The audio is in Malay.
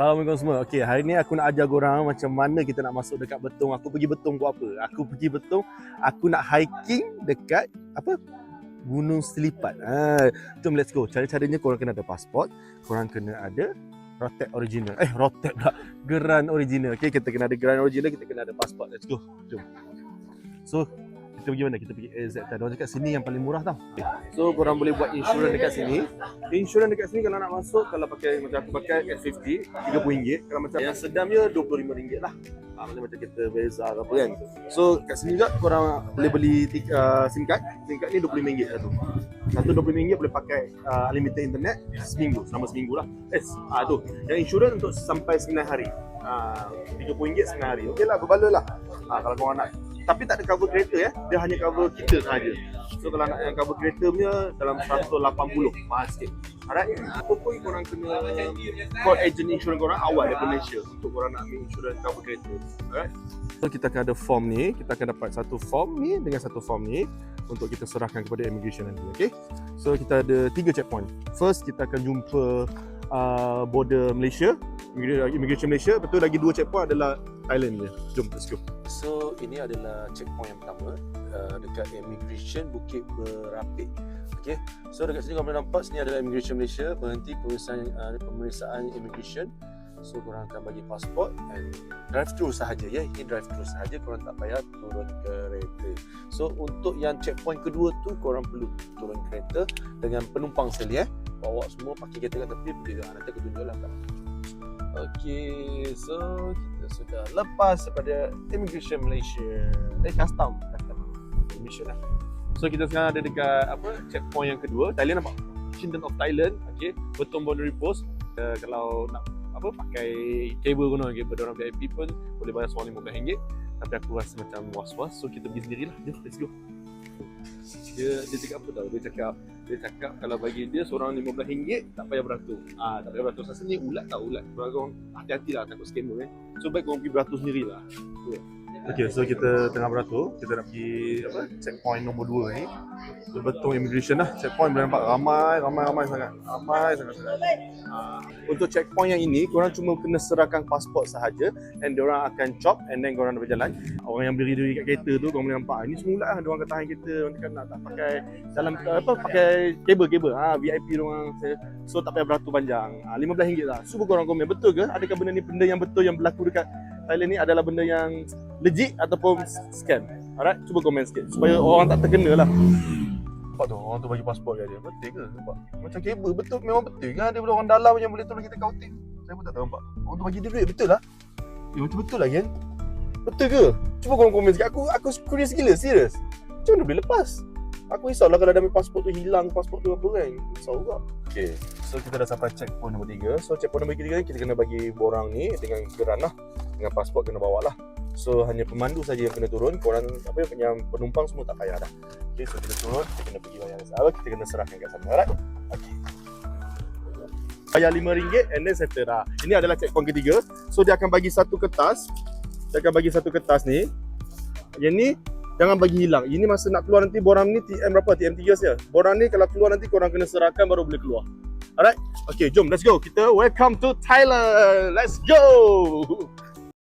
Assalamualaikum semua. Okey, hari ni aku nak ajar korang macam mana kita nak masuk dekat Betong. Aku pergi Betong buat apa? Aku pergi Betong, aku nak hiking dekat apa? Gunung Selipat. Ha, jom let's go. Cara-caranya korang kena ada pasport, korang kena ada rotek original. Eh, rotek pula. Geran original. Okey, kita kena ada geran original, kita kena ada pasport. Let's go. Jom. So, kita pergi mana? Kita pergi AZ Tadi orang cakap sini yang paling murah tau. So korang boleh buat insurans dekat sini. Insurans dekat sini kalau nak masuk kalau pakai macam aku pakai S50 RM30. Kalau macam yang sedamnya RM25 lah. Ha, macam macam kita Beza ke apa kan. So kat sini juga korang boleh beli uh, SIM card. SIM card ni RM25 satu. Satu RM25 boleh pakai uh, unlimited internet seminggu, selama seminggu lah. Eh, ah tu. Yang insurans untuk sampai 9 hari. Ah, RM30 9 hari. Okey lah, berbala lah. Ha, kalau korang nak tapi tak ada cover kereta ya. Dia hanya cover kita sahaja. So kalau nak yang cover kereta punya dalam 180 mahal sikit. Alright. Apa pun korang kena call agent insurans korang awal daripada Malaysia untuk korang nak ambil insurans cover kereta. Alright. So kita akan ada form ni, kita akan dapat satu form ni dengan satu form ni untuk kita serahkan kepada immigration nanti, okay? So kita ada tiga checkpoint. First kita akan jumpa uh, border Malaysia, immigration Malaysia. Betul lagi dua checkpoint adalah Thailand dia. Jom let's go. So ini adalah checkpoint yang pertama uh, dekat immigration Bukit Berapik. Okay. So dekat sini korang boleh nampak sini adalah immigration Malaysia berhenti pemeriksaan uh, pemeriksaan immigration. So korang akan bagi pasport and drive through sahaja ya. Ini drive through sahaja korang tak payah turun kereta. So untuk yang checkpoint kedua tu korang perlu turun kereta dengan penumpang sekali eh. Bawa semua pakai kereta kat tepi pergi ke. Nanti aku tunjuklah kat. Okay, so kita sudah lepas daripada Immigration Malaysia. Eh, custom. Immigration lah. So kita sekarang ada dekat apa checkpoint yang kedua. Thailand nampak? Chinden of Thailand. Okay, Betong Boundary Post. Uh, kalau nak apa pakai kabel guna kabel orang VIP pun boleh bayar seorang RM15 tapi aku rasa macam was-was so kita pergi sendirilah jom let's go dia dia cakap apa tau? Dia cakap dia cakap kalau bagi dia seorang RM15 tak payah beratur. Ah. Tak payah beratur. Rasa ni ulat tak ulat? Korang hati-hati lah takut scammer eh. So baik korang pergi beratur sendirilah Okay, so kita tengah beratur, kita nak pergi apa checkpoint nombor 2 ni. Betul immigration lah. Checkpoint boleh nampak ramai, ramai, ramai sangat. Ramai sangat sangat. Uh, untuk checkpoint yang ini, korang cuma kena serahkan pasport sahaja and diorang akan chop and then korang dah berjalan. Orang yang berdiri kat kereta tu, korang boleh nampak. Ini semua lah, diorang akan tahan kereta. Orang cakap nak tak pakai dalam apa pakai kabel kabel ha, VIP diorang so tak payah beratur panjang ha, RM15 lah cuba korang komen betul ke adakah benda ni benda yang betul yang berlaku dekat Thailand ni adalah benda yang legit ataupun scam. Alright, cuba komen sikit supaya orang tak terkena lah. Nampak tu, orang tu bagi pasport kat dia. Betul ke? Nampak? Macam kabel, betul, memang betul kan? Ada orang dalam yang boleh tolong kita kauting. Saya pun tak tahu nampak. Orang tu bagi dia duit, betul lah? Ya, betul-betul lah kan? Betul ke? Cuba korang komen sikit. Aku aku curious gila, serius. Macam mana boleh lepas? Aku risau lah kalau ambil pasport tu hilang pasport tu apa kan. Risau juga. Okay. So kita dah sampai checkpoint nombor 3. So checkpoint nombor 3 kita kena bagi borang ni dengan geran lah. Dengan pasport kena bawa lah. So hanya pemandu saja yang kena turun. Korang apa yang penumpang semua tak payah dah. Okay, so kita turun, kita kena pergi bayar apa kita kena serahkan kat sana. Alright? Okay. Bayar RM5 and then settle dah. Ini adalah checkpoint ketiga. So dia akan bagi satu kertas. Dia akan bagi satu kertas ni. Yang ni jangan bagi hilang. Ini masa nak keluar nanti borang ni TM berapa? TM 3 saja. Borang ni kalau keluar nanti korang kena serahkan baru boleh keluar. Alright? Okay, jom let's go. Kita welcome to Thailand. Let's go.